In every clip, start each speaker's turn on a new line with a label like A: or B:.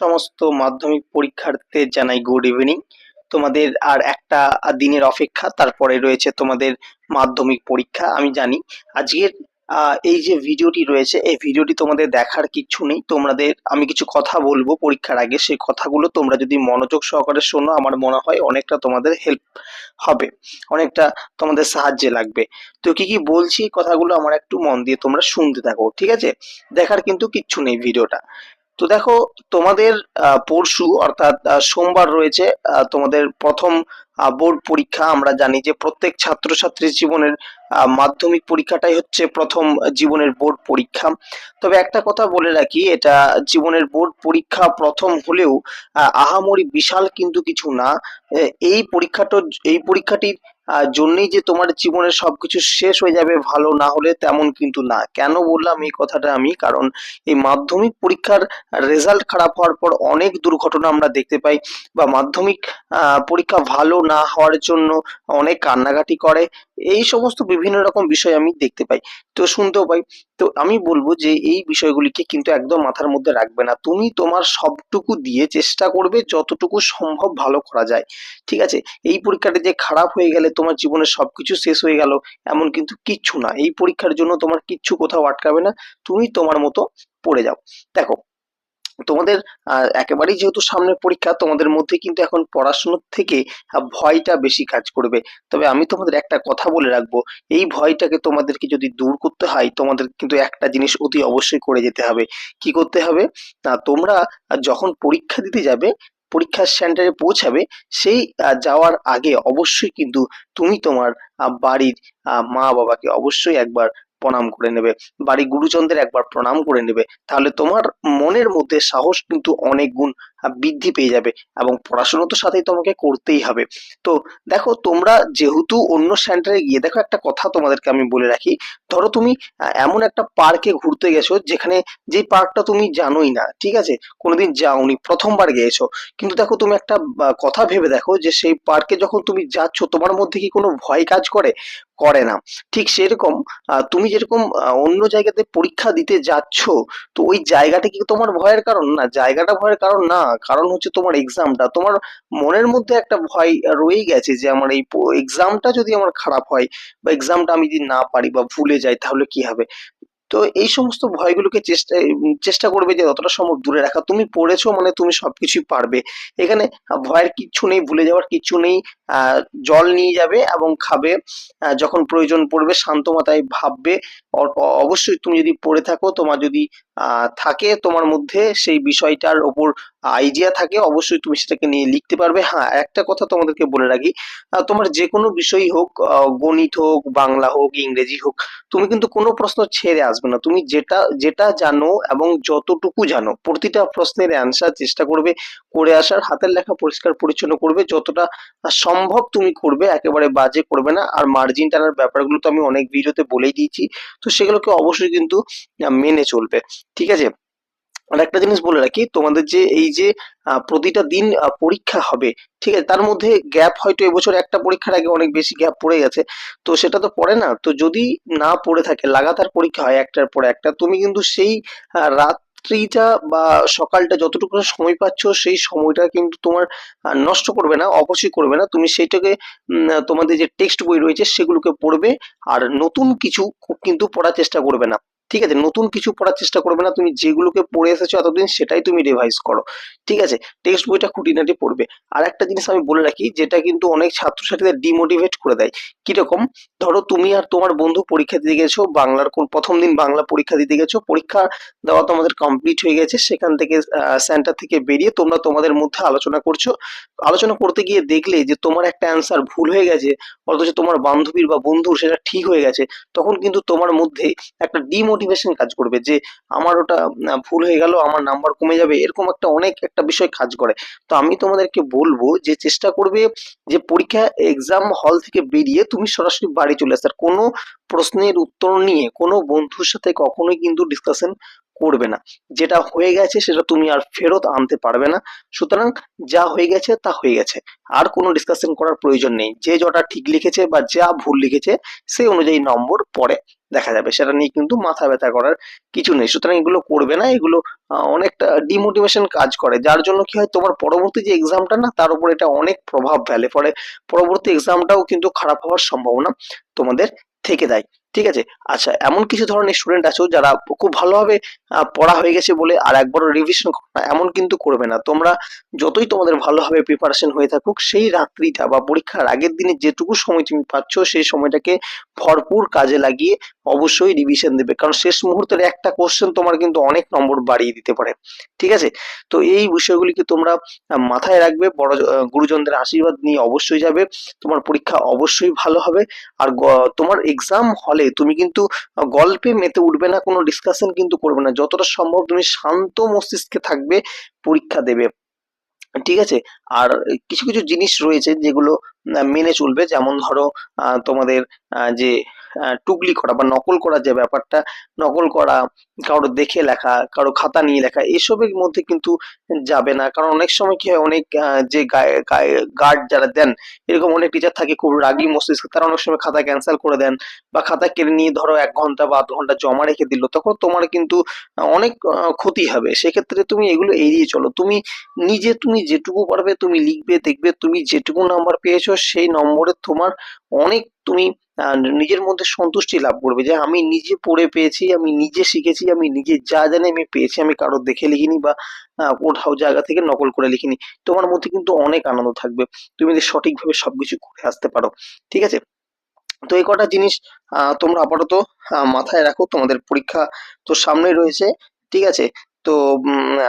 A: সমস্ত মাধ্যমিক পরীক্ষার্থীদের জানাই গুড ইভিনিং তোমাদের আর একটা দিনের অপেক্ষা, তারপরে রয়েছে তোমাদের মাধ্যমিক পরীক্ষা, আমি জানি। আজকের এই যে ভিডিওটি রয়েছে, এই ভিডিওটি তোমাদের দেখার কিচ্ছু নেই। তোমাদের, আমি কিছু কথা বলব পরীক্ষার আগে, সেই কথাগুলো তোমরা যদি মনোযোগ সহকারে শোনো, আমার মনে হয় অনেকটা তোমাদের হেল্প হবে, অনেকটা তোমাদের সাহায্যে লাগবে। তো কি কি বলছি কথাগুলো আমার একটু মন দিয়ে তোমরা শুনতে থাকো, ঠিক আছে? দেখার কিন্তু কিচ্ছু নেই ভিডিওটা। তো দেখো, তোমাদের পরশু অর্থাৎ সোমবার রয়েছে তোমাদের প্রথম বোর্ড পরীক্ষা আমরা জানি যে প্রত্যেক ছাত্রছাত্রীর জীবনের মাধ্যমিক পরীক্ষাটাই হচ্ছে প্রথম জীবনের বোর্ড পরীক্ষা। তবে একটা কথা বলে রাখি, এটা জীবনের বোর্ড পরীক্ষা প্রথম হলেও আহামরি বিশাল কিন্তু কিছু না। এই পরীক্ষাটা, এই পরীক্ষাটির জন্যই যে তোমার জীবনের সবকিছু শেষ হয়ে যাবে ভালো না হলে তেমন কিন্তু না। কেন বললাম এই কথাটা আমি? কারণ এই মাধ্যমিক পরীক্ষার রেজাল্ট খারাপ হওয়ার পর অনেক দুর্ঘটনা আমরা দেখতে পাই, বা মাধ্যমিক পরীক্ষা ভালো না হওয়ার জন্য অনেক কান্নাকাটি করে। এই সমস্ত বিভিন্ন রকম বিষয় আমি দেখতে পাই। তো শুনতেও পাই। তো আমি বলব যে এই বিষয়গুলিকে কিন্তু একদম মাথার মধ্যে রাখবে না। তুমি তোমার সবটুকু দিয়ে চেষ্টা করবে যতটুকু সম্ভব ভালো করা যায়। ঠিক আছে? এই পরীক্ষাটা যে খারাপ হয়ে গেলে তোমার জীবনের সবকিছু শেষ হয়ে গেল, এমন কিন্তু কিচ্ছু না। এই পরীক্ষার জন্য তোমার কিচ্ছু কোথাও আটকাবে না। তুমি তোমার মতো পড়ে যাও। দেখো তোমাদের একেবারেই যেহেতু সামনে পরীক্ষা, তোমাদের মধ্যে কিন্তু এখন পড়াশোনার থেকে ভয়টা বেশি কাজ করবে। তবে আমি তোমাদের একটা কথা বলে রাখব, এই ভয়টাকে তোমাদেরকে যদি দূর করতে হয়, তোমাদের কিন্তু একটা জিনিস অতি অবশ্যই করে যেতে হবে। কি করতে হবে? না তোমরা যখন পরীক্ষা দিতে যাবে, পরীক্ষার সেন্টারে পৌঁছাবে, সেই যাওয়ার আগে অবশ্যই কিন্তু তুমি তোমার বাড়ির মা বাবাকে অবশ্যই একবার প্রণাম করে নেবে। বাড়ি গুরুজনদের একবার প্রণাম করে নেবে। তাহলে তোমার মনের মধ্যে সাহস কিন্তু অনেক গুণ বৃদ্ধি পেয়ে যাবে এবং পড়াশোনা তো সাথেই তোমাকে করতেই হবে। তো দেখো, তোমরা যেহেতু অন্য সেন্টারে গিয়ে, দেখো একটা কথা তোমাদেরকে আমি বলে রাখি। ধরো তুমি এমন একটা পার্কে ঘুরতে গেছো, যেখানে যে পার্কটা তুমি জানোই না, ঠিক আছে? কোনোদিন যাওনি, প্রথমবার গিয়েছো। কিন্তু দেখো, তুমি একটা কথা ভেবে দেখো যে সেই পার্কে যখন তুমি যাচ্ছ, তোমার মধ্যে কি কোনো ভয় কাজ করে? করে না। ঠিক সেরকম তুমি যেরকম অন্য জায়গাতে পরীক্ষা দিতে যাচ্ছ, তো ওই জায়গাটা কি তোমার ভয়ের কারণ? না, জায়গাটা ভয়ের কারণ না। কারণ হচ্ছে তোমার এক্সামটা তোমার মনের মধ্যে একটা ভয় রয়েই গেছে যে আমার এই এক্সামটা যদি আমার খারাপ হয় বা এক্সামটা আমি যদি না পারি বা ভুলে যাই তাহলে কি হবে? তো এই সমস্ত ভয়গুলোকে চেষ্টা চেষ্টা করবে যে যতটা সম্ভব দূরে রাখা। তুমি পড়েছো মানে তুমি সবকিছুই পারবে। এখানে ভয়ের কিচ্ছু নেই, ভুলে যাওয়ার কিচ্ছু নেই। জল নিয়ে যাবে এবং খাবে। যখন প্রয়োজন পড়বে শান্ত মাথায় ভাববে। অবশ্যই তুমি যদি পড়ে থাকো, তোমার যদি থাকে তোমার মধ্যে সেই বিষয়টার ওপর আইডিয়া থাকে, অবশ্যই তুমি সেটাকে নিয়ে লিখতে পারবে। হ্যাঁ একটা কথা তোমাদেরকে বলে রাখি তোমার যে কোনো বিষয়ই হোক গণিত হোক, বাংলা হোক, ইংরেজি হোক, তুমি কিন্তু কোনো প্রশ্ন ছেড়ে আসবে না। তুমি যেটা যেটা জানো এবং যতটুকু জানো, প্রতিটা প্রশ্নের অ্যান্সার চেষ্টা করবে, করে আসার হাতের লেখা পরিষ্কার পরিচ্ছন্ন করবে। যতটা সম্ভব তুমি করবে, একেবারে বাজে করবে না। আর মার্জিন টানার ব্যাপারগুলো তো আমি অনেক ভিডিওতে বলেই দিয়েছি, তো সেগুলোকে অবশ্যই কিন্তু মেনে চলবে। ঠিক আছে? আর একটা জিনিস বলে রাখি তোমাদের যে এই যে প্রতিটা দিন পরীক্ষা হবে ঠিক আছে? তার মধ্যে গ্যাপ হয়তো এবছর একটা পরীক্ষার আগে অনেক বেশি গ্যাপ পড়ে গেছে। তো সেটা তো পড়ে না? তো যদি না পড়ে থাকে লাগাতার পরীক্ষা হয় একটার পর একটা তুমি কিন্তু সেই আহ, রাত্রিটা বা সকালটা যতটুকু সময় পাচ্ছ সেই সময়টা কিন্তু তোমার নষ্ট করবে না অবশ্যই করবে না। তুমি সেইটাকে তোমাদের যে টেক্সট বই রয়েছে সেগুলোকে পড়বে আর নতুন কিছু কিন্তু পড়ার চেষ্টা করবে না। ঠিক আছে, নতুন কিছু পড়ার চেষ্টা করবে না, তুমি যেগুলোকে পড়ে এসেছ এতদিন সেটাই তুমি রিভাইজ করো, ঠিক আছে? টেক্সট বইটা খুঁটিনাটি পড়বে। আর একটা জিনিস আমি বলে রাখি, যেটা কিন্তু অনেক ছাত্রছাত্রীদের ডিমোটিভেট করে দেয়। কীরকম? ধরো তুমি আর তোমার বন্ধু পরীক্ষা দিতে গেছো, বাংলার কোন প্রথম দিন বাংলা পরীক্ষা দিতে গেছো, পরীক্ষা দেওয়া তোমাদের কমপ্লিট হয়ে গেছে, সেখান থেকে সেন্টার থেকে বেরিয়ে তোমরা তোমাদের মধ্যে আলোচনা করছ। আলোচনা করতে গিয়ে দেখলে যে তোমার একটা অ্যান্সার ভুল হয়ে গেছে, অথচ তোমার বান্ধবীর বা বন্ধুর সেটা ঠিক হয়ে গেছে, তখন কিন্তু তোমার মধ্যে একটা ডিমোটিভেশন কাজ করবে যে আমার ওটা ভুল হয়ে গেল, আমার নাম্বার কমে যাবে, এরকম একটা অনেক একটা বিষয় কাজ করে। তো আমি তোমাদেরকে বলব যে চেষ্টা করবে যে পরীক্ষা এক্সাম হল থেকে বেরিয়ে তুমি সরাসরি বাড়ি চলে আসার কোনো প্রশ্নের উত্তর নিয়ে কোনো বন্ধুর সাথে কখনোই কিন্তু ডিসকাশন করবে না। যেটা হয়ে গেছে সেটা তুমি আর ফেরত আনতে পারবে না। সুতরাং যা হয়ে গেছে তা হয়ে গেছে। আর কোনো ডিসকাশন করার প্রয়োজন নেই। যে যটা ঠিক লিখেছে বা যা ভুল লিখেছে, সেই অনুযায়ী নম্বর পরে দেখা যাবে। সেটা নিয়ে কিন্তু মাথা ব্যথা করার কিছু নেই। সুতরাং এগুলো করবে না। এগুলো অনেকটা ডিমোটিভেশন কাজ করে। যার জন্য কি হয়, তোমার পরবর্তী যে এক্সামটা না, তার উপর এটা অনেক প্রভাব ফেলে। ফলে পরবর্তী এক্সামটাও কিন্তু খারাপ হওয়ার সম্ভাবনা তোমাদের থেকে দেয়। ঠিক আছে? আচ্ছা এমন কিছু ধরনের স্টুডেন্ট আছো যারা খুব ভালোভাবে পড়া হয়ে গেছে বলে আর একবারও রিভিশন না, এমন কিন্তু করবে না। তোমরা যতই তোমাদের ভালোভাবে প্রিপারেশন হয়ে থাকুক, সেই রাত্রিটা বা পরীক্ষার আগের দিনে যেটুকু সময় তুমি পাচ্ছ, সেই সময়টাকে ভরপুর কাজে লাগিয়ে অবশ্যই রিভিশন দেবে। কারণ শেষ মুহূর্তের একটা কোশ্চেন তোমার কিন্তু অনেক নম্বর বাড়িয়ে দিতে পারে। ঠিক আছে? তো এই বিষয়গুলিকে তোমরা মাথায় রাখবে। বড় গুরুজনদের আশীর্বাদ নিয়ে অবশ্যই যাবে। তোমার পরীক্ষা অবশ্যই ভালো হবে। আর তোমার এক্সাম হলে তুমি কিন্তু গল্পে মেতে উঠবে না, কোনো ডিসকাশন কিন্তু করবে না। যতটা সম্ভব তুমি শান্ত মস্তিষ্কে থাকবে, পরীক্ষা দেবে। ঠিক আছে? আর কিছু কিছু জিনিস রয়েছে যেগুলো মেনে চলবে। যেমন ধরো তোমাদের যে টুকলি করা বা নকল করা যে ব্যাপারটা, নকল করা কারও দেখে লেখা কারও খাতা নিয়ে লেখা, এসবের মধ্যে কিন্তু যাবে না। কারণ অনেক সময় কি হয়, অনেক যে গার্ড যারা দেন, এরকম অনেক টিচার থাকে খুব রাগী মস্তিষ্ক, তারা অনেক সময় খাতা ক্যান্সেল করে দেন বা খাতা কেড়ে নিয়ে ধরো এক ঘণ্টা বা আধ ঘণ্টা জমা রেখে দিল, তখন তোমার কিন্তু অনেক ক্ষতি হবে। সেক্ষেত্রে তুমি এগুলো এড়িয়ে চলো। তুমি নিজে, তুমি যেটুকু পারবে, তুমি লিখবে, দেখবে, তুমি যেটুকু নাম্বার পেয়েছ, সেই নম্বরে তোমার অনেক, তুমি নিজের মধ্যে সন্তুষ্টি লাভ করবে যে আমি নিজে পড়ে পেয়েছি, আমি নিজে শিখেছি, আমি নিজে যা জানি আমি পেয়েছি, আমি কারোর দেখে লিখিনি বা কোথাও জায়গা থেকে নকল করে লিখিনি। তোমার মধ্যে কিন্তু অনেক আনন্দ থাকবে। তুমি যদি সঠিকভাবে সবকিছু করে আসতে পারো। ঠিক আছে? তো এই কটা জিনিস তোমরা আপাতত মাথায় রাখো। তোমাদের পরীক্ষা তো সামনেই রয়েছে। ঠিক আছে? তো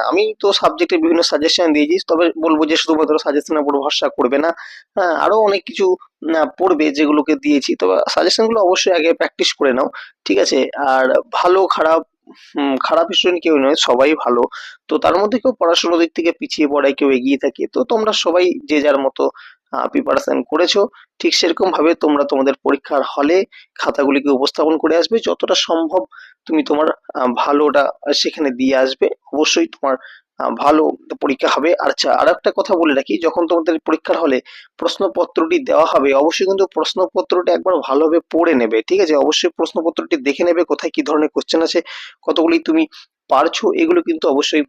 A: আমি তো সাবজেক্টে বিভিন্ন সাজেশন দিয়েছি, তবে বলব যে শুধুমাত্র সাজেশনের উপর ভরসা করবে না। হ্যাঁ আরও অনেক কিছু পড়বে যেগুলোকে দিয়েছি। তবে সাজেশনগুলো অবশ্যই আগে প্র্যাকটিস করে নাও, ঠিক আছে? আর ভালো, খারাপ খারাপ স্টুডেন্ট কেউ নয়, সবাই ভালো। তো তার মধ্যে কেউ পড়াশোনার দিক থেকে পিছিয়ে পড়ে কেউ এগিয়ে থাকে। তো তোমরা সবাই যে যার মতো প্রিপারেশন করেছ, ঠিক সেরকম ভাবে তোমরা তোমাদের পরীক্ষার হলে খাতাগুলিকে উপস্থাপন করে আসবে। যতটা সম্ভব তুমি তোমার ভালোটা সেখানে দিয়ে আসবে। অবশ্যই তোমার ভালো পরীক্ষা হবে। আচ্ছা আর একটা কথা বলে রাখি, যখন তোমাদের পরীক্ষার হলে প্রশ্নপত্রটি দেওয়া হবে, অবশ্যই কিন্তু প্রশ্নপত্রটি একবার ভালোভাবে পড়ে নেবে, ঠিক আছে? অবশ্যই প্রশ্নপত্রটি দেখে নেবে কোথায় কি ধরনের কোশ্চেন আছে, কতগুলি তুমি পারছ, এগুলো কিন্তু অবশ্যই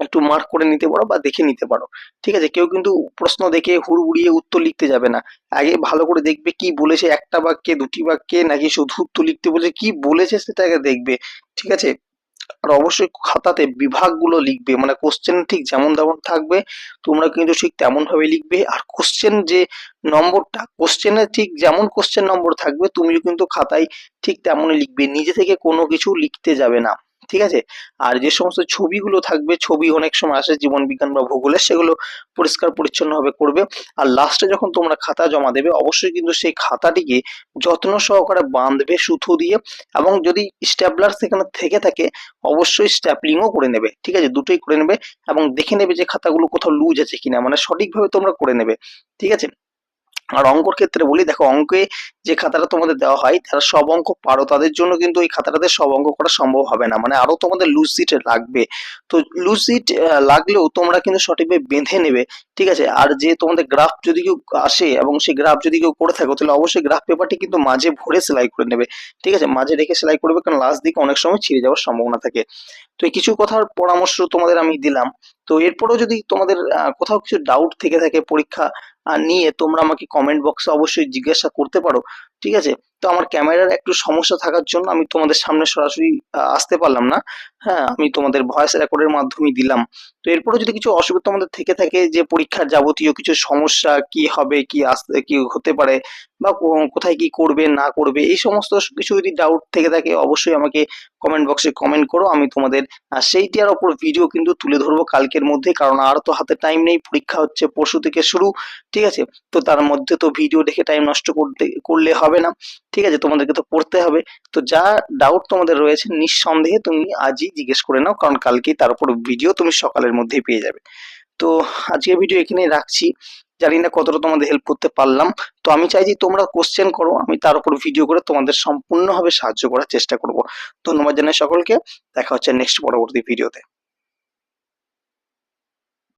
A: একটু মার্ক করে নিতে পারো বা দেখে নিতে পারো। ঠিক আছে? কেউ কিন্তু প্রশ্ন দেখে হুড়হুড়িয়ে উত্তর লিখতে যাবে না। আগে ভালো করে দেখবে কি বলেছে একটা বাক্যে, দুটি বাক্যে, নাকি শুধু উত্তর লিখতে বলেছে, কি বলেছে সেটা আগে দেখবে। ঠিক আছে? আর অবশ্যই খাতাতে বিভাগগুলো লিখবে। মানে কোশ্চেন ঠিক যেমন তেমন থাকবে, তোমরা কিন্তু ঠিক তেমন ভাবে লিখবে। আর কোশ্চেন যে নম্বরটা কোশ্চেনে ঠিক যেমন কোশ্চেন নম্বর থাকবে, তুমিও কিন্তু খাতায় ঠিক তেমনই লিখবে। নিজে থেকে কোনো কিছু লিখতে যাবে না। ঠিক আছে? আর যে সমস্ত ছবিগুলো থাকবে, ছবি অনেক সময় আসে, জীবন বিজ্ঞান বা ভূগোলের, সেগুলো পরিষ্কার পরিচ্ছন্নভাবে করবে। আর লাস্টে যখন তোমরা খাতা জমা দেবে, অবশ্যই কিন্তু সেই খাতাটিকে যত্ন সহকারে বাঁধবে সুতো দিয়ে এবং যদি স্ট্যাপলার সেখানে থেকে থাকে, অবশ্যই স্ট্যাপলিংও করে নেবে। ঠিক আছে? দুটোই করে নেবে এবং দেখে নেবে যে খাতাগুলো কোথাও লুজ আছে কিনা। মানে সঠিকভাবে তোমরা করে নেবে। ঠিক আছে? আর অঙ্কর ক্ষেত্রে বলি, দেখো অঙ্কে যে খাতাটা তোমাদের দেওয়া হয়, তারা সব অঙ্ক পারো, তাদের জন্য কিন্তু এই খাতাটাতে সব অঙ্ক করা সম্ভব হবে না। মানে আরও তোমাদের লুজ সিট লাগবে। তো লুজ সিট লাগলেও তোমরা কিন্তু সঠিকভাবে বেঁধে নেবে, ঠিক আছে? আর যে তোমাদের গ্রাফ যদি কেউ আসে এবং সেই গ্রাফ যদি কেউ করে থাকো, তাহলে অবশ্যই গ্রাফ পেপারটি কিন্তু মাঝে ভরে সেলাই করে নেবে, ঠিক আছে? মাঝে রেখে সেলাই করবে, কারণ লাস্ট দিকে অনেক সময় ছিঁড়ে যাওয়ার সম্ভাবনা থাকে। তো এই কিছু কথার পরামর্শ তোমাদের আমি দিলাম। তো এরপরেও যদি তোমাদের কোথাও কিছু ডাউট থেকে থাকে পরীক্ষা নিয়ে তোমরা আমাকে কমেন্ট বক্সে অবশ্যই জিজ্ঞাসা করতে পারো, ঠিক আছে? তো আমার ক্যামেরার একটু সমস্যা থাকার জন্য আমি তোমাদের সামনে সরাসরি আসতে পারলাম না। হ্যাঁ আমি তোমাদের ভয়েস রেকর্ডের মাধ্যমে দিলাম। তো এরপরে যদি কিছু অসুবিধা তোমাদের থেকে থাকে যে পরীক্ষার যাবতীয় কিছু সমস্যা, কি হবে, কি আসতে, কি হতে পারে বা কোথায় কি করবে, না করবে, এই সমস্ত কিছু যদি ডাউট থেকে থাকে অবশ্যই আমাকে কমেন্ট বক্সে কমেন্ট করো। আমি তোমাদের সেইটার ওপর ভিডিও কিন্তু তুলে ধরবো কালকের মধ্যে, কারণ আর তো হাতে টাইম নেই, পরীক্ষা হচ্ছে পরশু থেকে শুরু। ঠিক আছে? তো তার মধ্যে তো ভিডিও দেখে টাইম নষ্ট করতে, করলে হবে না। ঠিক আছে? তোমাদেরকে তো পড়তে হবে। তো যা ডাউট তোমাদের রয়েছে, নিঃসন্দেহে তুমি আজই জিজ্ঞেস করে নাও। কারণ কালকেই তার উপর ভিডিও তুমি সকালের মধ্যেই পেয়ে যাবে। তো আজকের ভিডিও এখানেই রাখছি। জানি না কতটা তোমাদের হেল্প করতে পারলাম। তো আমি চাই যে তোমরা কোশ্চেন করো। আমি তার উপর ভিডিও করে তোমাদের সম্পূর্ণভাবে সাহায্য করার চেষ্টা করব। ধন্যবাদ জানাই সকলকে। দেখা হচ্ছে নেক্সট পরবর্তী ভিডিওতে